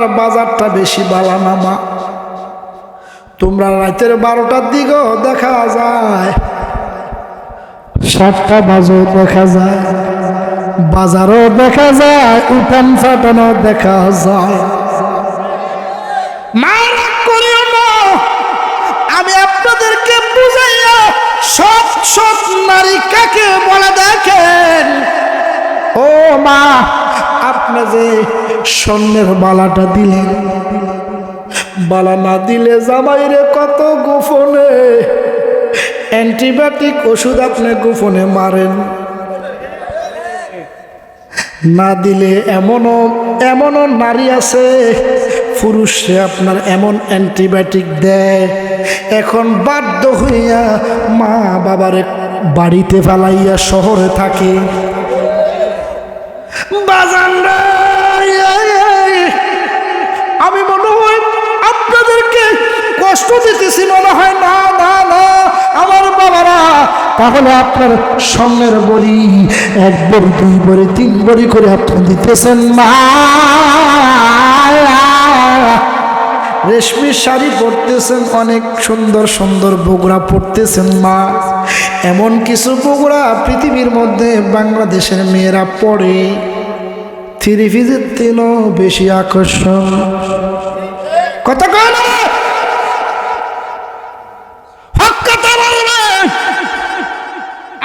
তোমার বাজারটা বেশি বালানা মা। তোমরা রাতের বারোটার দিকেও দেখা যায়। সাতটা বাজও দেখা যায়। বাজারও দেখা যায়, উঠান ফাটানো দেখা যায়। আমি আপনাদেরকে বুঝাইয়া সব সব নারী কাকে বলে দেখেন? ও মা, আপনি যে স্বর্ণের বালাটা দিলেন। বালা না দিলে জামাইরে কত গোপনে। অ্যান্টিবায়োটিক ওষুধ আপনি গোপনে মারেন। না দিলে এমনও এমনও নারী আছে, পুরুষে আপনার এমন অ্যান্টিবায়োটিক দেয়। এখন বাধ্য হইয়া মা বাবারে বাড়িতে ফেলাইয়া শহরে থাকে। বাজান আমি মনে হয় আপনাদেরকে কষ্ট দিতেছি, মনে হয় না না না। আমার বাবারা, তাহলে আপনার স্বর্ণের বড়ি, এক বড়ি, দুই বড়ি, তিন বড়ি করে আপনি দিতেছেন, মা। রেশমির শাড়ি পরতেছেন, অনেক সুন্দর সুন্দর বগুড়া পরতেছেন, মা। এমন কিছু বগুড়া পৃথিবীর মধ্যে বাংলাদেশের মেয়েরা পড়ে থ্রি তেলও বেশি আকর্ষণ। কথা কয় না।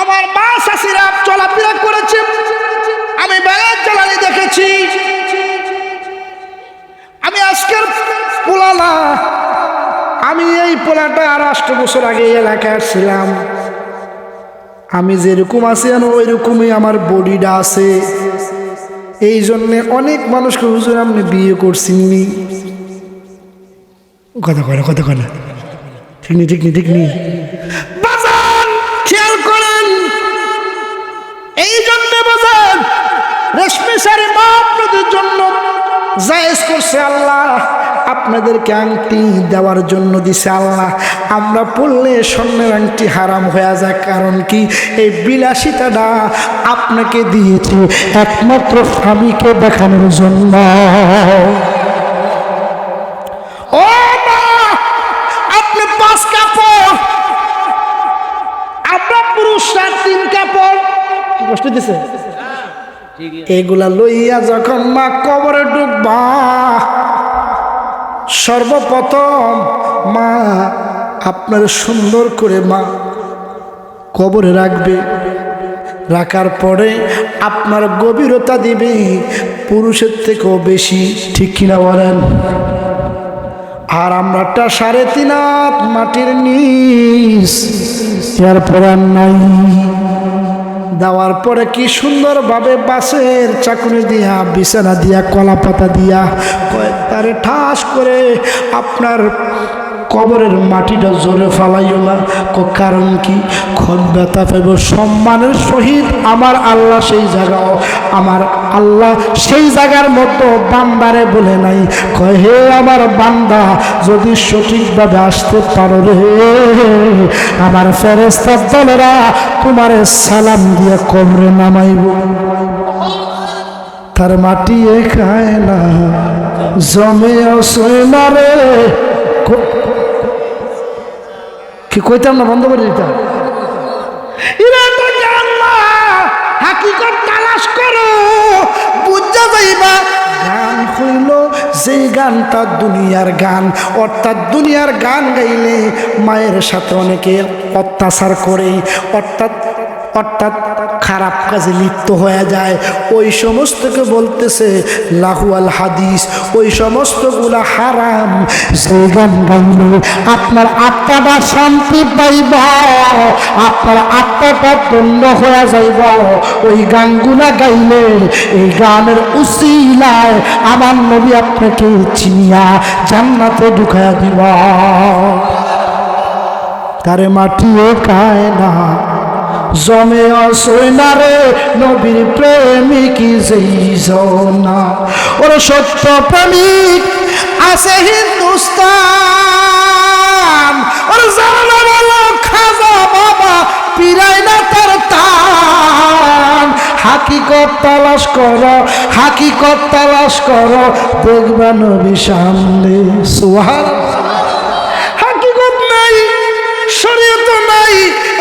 আমার মা শাশিরা চলাফেরা করেছে। আমি বেড়ার জ্বালানি দেখেছি। আমি আজকের পোলা না আমি এই পোলাটা আর আষ্ট বছর আগে এলাকায় আসছিলাম। আমি যেরকম আছি ওই রকমই আমার বডিটা আছে। এই জন্যে অনেক মানুষকে হুজুর আপনি বিয়ে করছেননি। কথা কয় না, কথা কয় না। ঠিক নি ঠিক নি ঠিক নি। খেয়াল করেন। এই জন্য বাজান, রেশমি শাড়ি মা আপনাদের জন্য জায়েজ করছে আল্লাহ। আপনাদেরকে আংটি দেওয়ার জন্য দিছে আল্লাহ। আমরা পড়লে স্বর্ণের আংটি হারাম হয়ে যায় কারণ কি? এই বিলাসিতাটা আপনাকে দিয়েছে একমাত্র স্বামীকে দেখানোর জন্য। ও আপনি পাঁচ কাপড়। আমরা পুরুষরা তিন কাপড়। কষ্ট দিছে? এগুলা লইয়া যখন মা কবরে ডুববা সর্বপ্রথম, মা আপনার সুন্দর করে মা কবরে রাখবে। রাখার পরে আপনার গভীরতা দিবে, পুরুষের থেকেও বেশি, ঠিক কিনা বলেন? আর আমরাটা সাড়ে তিন মাটির নিচ, এরপর নাই। দেওয়ার পরে কি সুন্দরভাবে বাসের চাকুনি দিয়া, বিছানা দিয়া কলা পাতা দিয়া তারে ঠাস করে আপনার কবরের মাটিটা জোরে ফালাইও না। কারণ কি? ক্ষণ ব্যথা পাইব সম্মানের সহিত আমার আল্লাহ সেই জায়গাও। আমার আল্লাহ সেই জায়গার মতো বান্দারে বলে নাই। কয়, হে আমার বান্দা, যদি সঠিকভাবে আসতে পারো রে, আমার ফেরেস্তার দলেরা তোমারে সালাম দিয়ে কবরে নামাইব। তার মাটি খায় না জমে অসয় না রে। কো- কইতাম না, বন্ধ করে দিতাম? হাকিকত তালাশ করো। বুঝা যাইবা, গান হইল যেই গানটা দুনিয়ার গান। অর্থাৎ দুনিয়ার গান গাইলে মায়ের সাথে অনেকে অত্যাচার করে অর্থাৎ অর্থাৎ খারাপ কাজে লিপ্ত হয়ে যায়। ওই সমস্তকে বলতেছে লাহুয়াল হাদিস ওই সমস্তগুলা হারাম। গাইলে আপনার আত্মাটা শান্তি পাইব আপনার আত্মাটা দণ্ড হয়ে যাইব। ওই গানগুলা গাইলে এই গানের উসিলায় আমার নবী আপনাকে চিনিয়া জান্নাতে ঢুকাইয়া দিব তারে মাটিও খায় না জমে অসই না রে নবীর প্রেমিক না ওর সত্য প্রেমিক আছে হিন্দুস্তান। ওর জানা বলো খাজা বাবা পিরাই না তার তান হাকিকত তালাশ করো, হাকিকত তালাশ করো, দেখবা নবী সামনে। সুহান হাকিকত নাই, শরীয়ত নাই,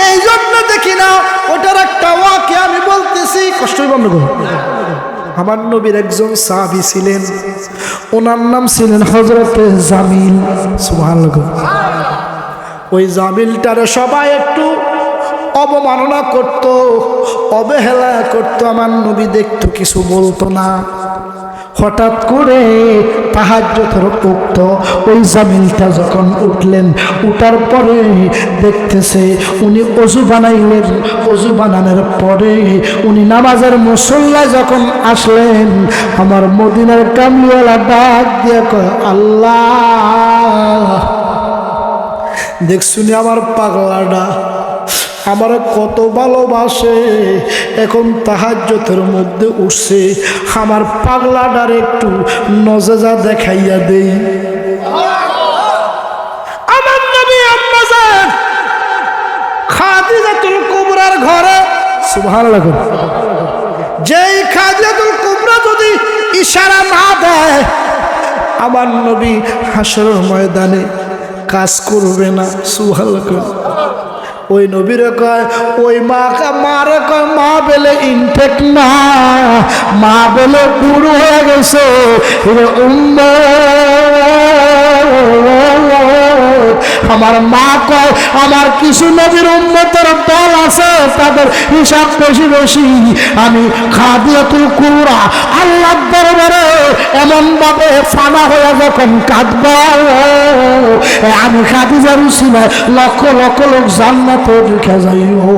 এই জন্য দেখি না, ওটার একটা ওয়াকে আমি বলতেছি কষ্টই বন্ধ করো আমার নবীর একজন সাহাবি ছিলেন, ওনার নাম ছিলেন হজরতে জামিল সুবহান ওই জামিলটারে সবাই একটু অবমাননা করত, অবহেলা করত, আমার নবী দেখতো কিছু বলতো না। হঠাৎ করে তাহাজ্যতর উক্ত ওই জামিলটা যখন উঠলেন, উঠার পরে দেখতেছে উনি অজু বানাইলেন। অজু বানানোর পরে উনি নামাজের মুসল্লা যখন আসলেন, আমার মদিনার কামলিওয়ালা ডাক দিয়ে কয়, আল্লাহ! দেখছুনি আমার পাগলাটা আমার কত ভালোবাসে, এখন তাহাজ্যতের মধ্যে উঠছে। আমার পাগলাটার একটু নজেজা দেখাইয়া দেই। আমার নবী সুবহানাল্লাহ যেই যদি ইশারা না দেয় নবী ময়দানে কাজ করবে না সুহাল্লাহ ওই নবীরে কয় ওই মা মারে কয়, মা বেলে ইনটেক না, মা বেলে বুড়ো হয়ে গেছে রে আমার মা কয়, আমার কিছু নবীর উন্নতের দল আছে, তাদের হিসাব বেশি বেশি। আমি খাদিয়াতুল কুরা আল্লাহ দরবারে এমন ভাবে ফানা হয়ে যখন কাঁদব আমি লক্ষ লক্ষ লোক জান্নাতে ঢুকে যাইও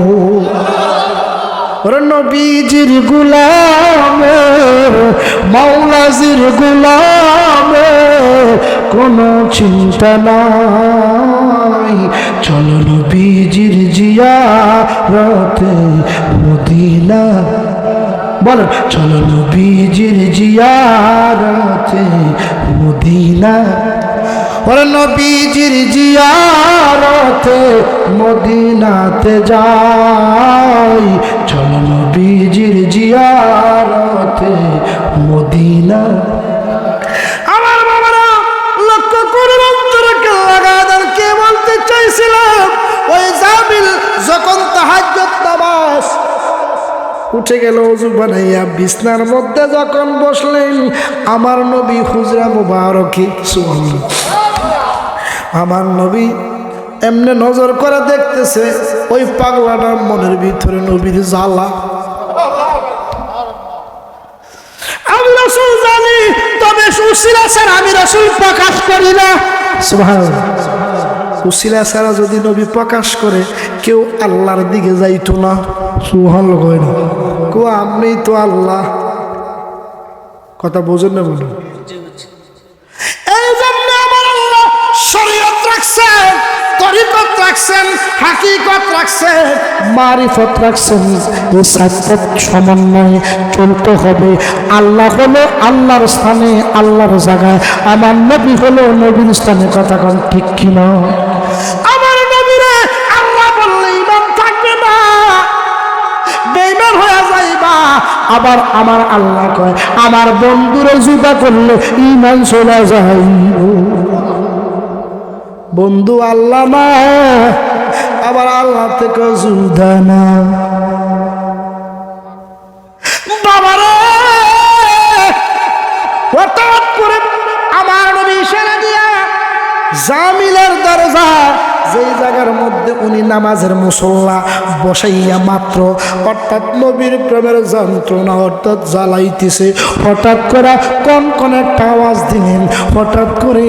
নবীজির গুলামে, মাওলাজির গুলামে কোনো চিন্তা নাই। চলো নবীজির জিয়ারতে মদিনা। বলেন, চলো নবীজির জিয়ারতে মদিনা। ওরে নবীজির জিয়ারতে মদিনাতে যাই। চলো নবীজির জিয়ারতে মদিনা আমার বাবারা লক্ষ্য করে অন্তরকে লাগাদার কে জামিল যখন তাহাজ্জত উঠে গেল অজু বানাইয়া বিছনার মধ্যে যখন বসলেন, আমার নবী হুজরা মুবারকি, সুবহানাল্লাহ। আমার নবী এমনি নজর করে দেখতেছে, ওই পাগলাটার মনের ভিতরে নবীর জ্বালা। আমি রসুল জানি, তবে সুশীলা স্যার, আমি রসুল প্রকাশ করি না। সুশীলা ছাড়া যদি নবী প্রকাশ করে, কেউ আল্লাহর দিকে যাইতো না। সুহান হয় না। কো আপনি তো আল্লাহ। কথা বোঝেন না রাখছেন, তরিকত রাখছেন, হাকিকত রাখছেন, মারিফত রাখছেন। এই সাতটা সমন্বয়ে চলতে হবে। আল্লাহ হলো আল্লাহর স্থানে, আল্লাহর জায়গায়। আমার নবী হলো নবীর স্থানে। কথা কন ঠিক কিনা? আবার আমার আল্লাহ কয়, আমার বন্ধুরে জুদা করলে ইমান চলে যাইব বন্ধু আল্লাহ না, আবার আল্লাহ থেকে জুদা না। আমার নবী দিয়া জামিলের দরজা যেই জায়গার মধ্যে উনি নামাজের মুসল্লা বসাইয়া মাত্র, অর্থাৎ নবীর প্রেমের যন্ত্রণা অর্থাৎ জ্বালাইতেছে, হঠাৎ করে কোন কোন একটা আওয়াজ দিলেন। হঠাৎ করে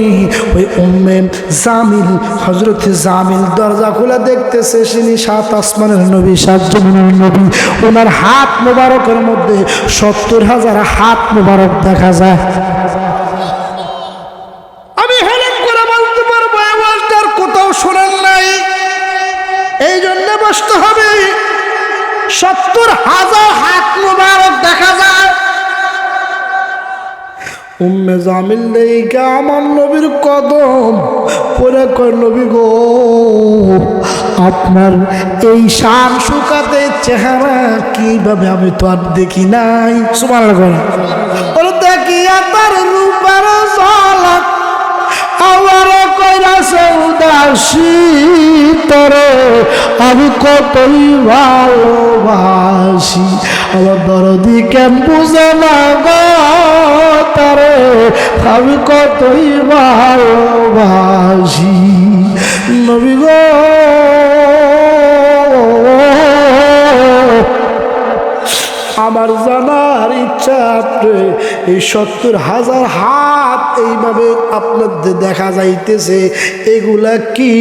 ওই উম্মে জামিল হজরত জামিল দরজা খুলে দেখতেছে তিনি সাত আসমানের নবী, সাত জমিনের নবী। ওনার হাত মোবারকের মধ্যে সত্তর হাজার হাত মোবারক দেখা যায় আমি হেলেন করে বলতে পারব আওয়াজটার কোথাও শোনেন নাই এই জন্য বসতে হবে সত্তর হাজার হাত মুবারক দেখা যায় উম্মে জামিল দেইকা আমার নবীর কদম পরে কয়, নবী গো, আপনার এই শান শুকাতে চেহারা কীভাবে আমি তো আর দেখি নাই? সুমান ওর দেখিয়া তার রূপার ঝলক আমার কইরা সৌদাসী তরে আমি কতই ভালোবাসি। আমার দরদি কেন বুঝে না গো? তারে আমি কতই ভালোবাসি। নবী গো। আমার জানার ইচ্ছা আপনি এই সত্তর হাজার হাত এইভাবে আপনাদের দেখা যাইতেছে, এগুলা কি?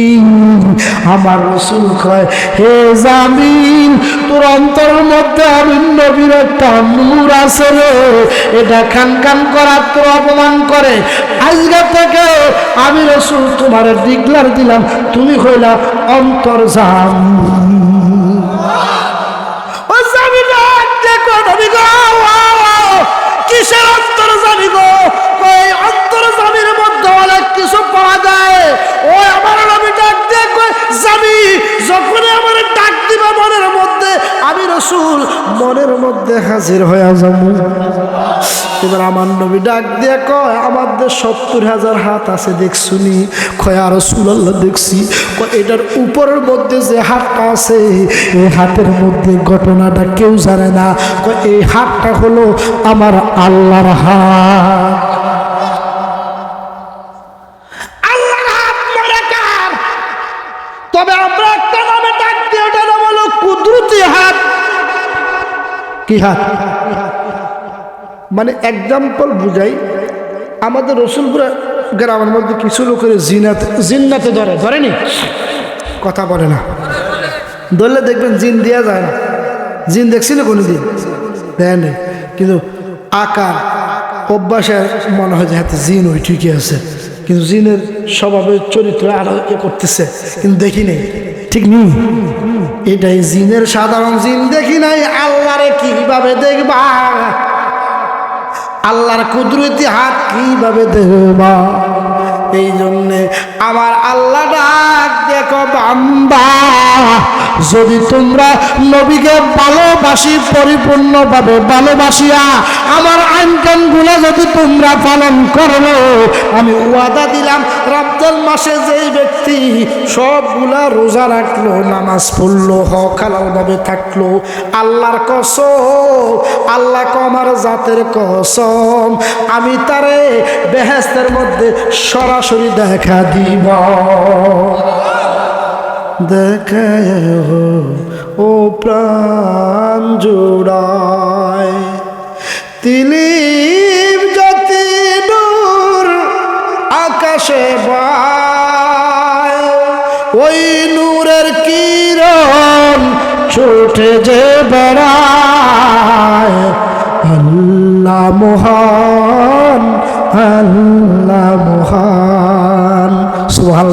আমার রসুল কয়, হে জামিন তোর অন্তরের মধ্যে আমি নবীর একটা নূর আছে রে। এটা খান খান করার তোর অপমান করে। আজকে থেকে আমি রসুল তোমার ডিগলার দিলাম, তুমি কইলা অন্তর জামিন রসুল মনের মধ্যে হাজির হয়ে যাব। এবার আমার নবী ডাক দিয়ে কয় আমাদের সত্তর হাজার হাত আছে দেখছুনি কয় আর সুলাল্লাহ দেখছি। এটার উপরের মধ্যে যে হাতটা আছে এই হাতের মধ্যে ঘটনাটা কেউ জানে না। এই হাতটা হলো আমার আল্লাহর হাত। মানে তবে আমরা একটা নামে ডাক দিই ওটা নাম হলো কুদরতি হাত। কি হাত মানে এক্সাম্পল বুঝাই, আমাদের রসুলপুরা গ্রামের মধ্যে কিছু লোকের জিনাতে, জিন্নাতে ধরে, ধরেনি? কথা বলে না। ধরলে দেখবেন জিন দেওয়া যায় না। জিন দেখছিল কোনো দিন দেয় নেই। কিন্তু আকার, অভ্যাসের মনে হয় যে হাতে জিন ওই ঠিকই আছে। কিন্তু জিনের স্বভাবের চরিত্র আরও করতেছে, কিন্তু দেখি নেই। ঠিক নেই? এটাই জিনের সাধারণ জিন, দেখি নাই আল্লাহরে কীভাবে দেখবা? আল্লাহর কুদরতি হাত কীভাবে দেখবা? এই জন্যে আমার আল্লাহ ডাক দেখো বাম্বা যদি তোমরা নবীকে ভালোবাসি, পরিপূর্ণভাবে ভালোবাসিয়া, আমার আইনকানগুলা যদি তোমরা পালন করো, আমি ওয়াদা দিলাম, রমজান মাসে যেই ব্যক্তি সবগুলা রোজা রাখল, নামাজ পড়ল, হক হালালভাবে থাকল, আল্লাহর কসম, আল্লাহ আমার জাতের কসম, আমি তারে বেহেস্তের মধ্যে সরাসরি দেখা দিব। দেখায় ও প্রাণ জোড়ায়। তিলিপ জাতি নূর আকাশে ওই নূরের কিরণ ছুটে যে বেড়ায়। আল্লাহ মহান আল্লাহ মহান। ওই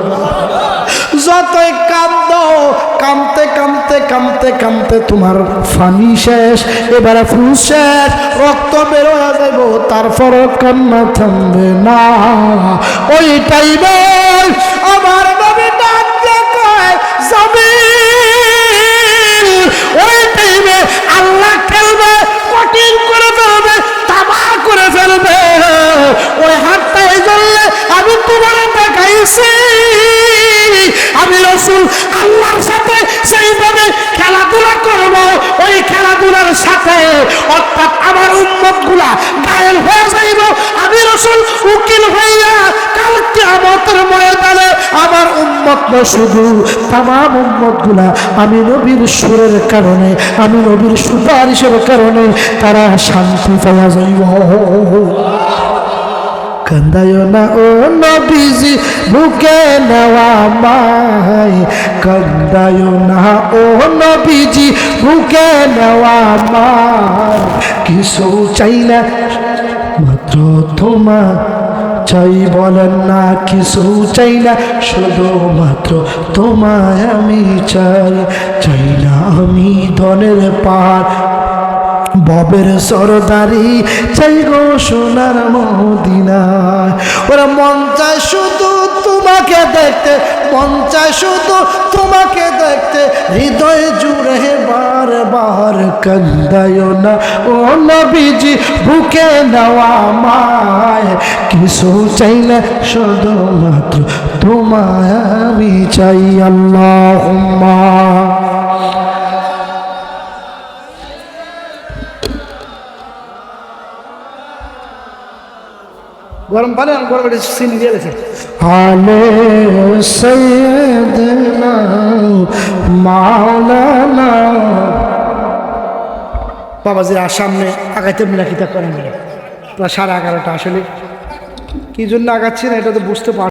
যতই কান্দ কামতে কামতে কামতে কামতে তোমার ফানি শেষ। এবারে ফুল শেষ, রক্ত বের হয়ে যাইব তারপর কান্না থামবে না। ওই টাইমে আমার নবী ডাক কয়, জামিল, ওই টাইমে আল্লাহ খেলবে, কঠিন করে ফেলবে তামা করে ফেলবে। ওই হাতটা এই জন্য আমি তোমার দেখাইছি আমি রসুল আল্লাহর সাথে সেইভাবে খেলাধুলা করব। ওই খেলাধুলার সাথে অর্থাৎ আমার উন্মতগুলা গায়েল হয়ে যাইব। আমি রসুল উকিল হইয়া কালকে আমাদের ময়দানে আমার উন্মত না, শুধু তাম উন্মতগুলা আমি নবীর সুরের কারণে, আমি নবীর সুপারিশের কারণে তারা শান্তি পাওয়া যাইব। কান্দায় না ও নবীজি, বুকে নেওয়া মায় কান্দায় না ও নবীজি, বুকে নেওয়া মায় কিছু চাই মাত্র তোমার চাই বলেন না, কিছু চাই না শুধুমাত্র তোমায় আমি চাই। চাই না আমি ধনের পাহাড় ববের সরদারি, চাই গো সোনার মদিনায় ওরা মন চায় শুধু তোমাকে দেখতে, মন চায় শুধু তোমাকে দেখতে। হৃদয় জুড়ে বার বার কান্দায় না। ও নবীজি, বুকে নেওয়া মায় কিছু চাই না শুধুমাত্র তোমায় আমি চাই। আল্লাহ গরম পানি আর গরম সিন দিয়ে দেখে আলে সৈয়দনা মাওলানা। বাবাজির আর সামনে আগাইতে মিলা কিতা করেন প্রায় সাড়ে এগারোটা আসলে। কি জন্য আগাচ্ছি না এটা তো বুঝতে পার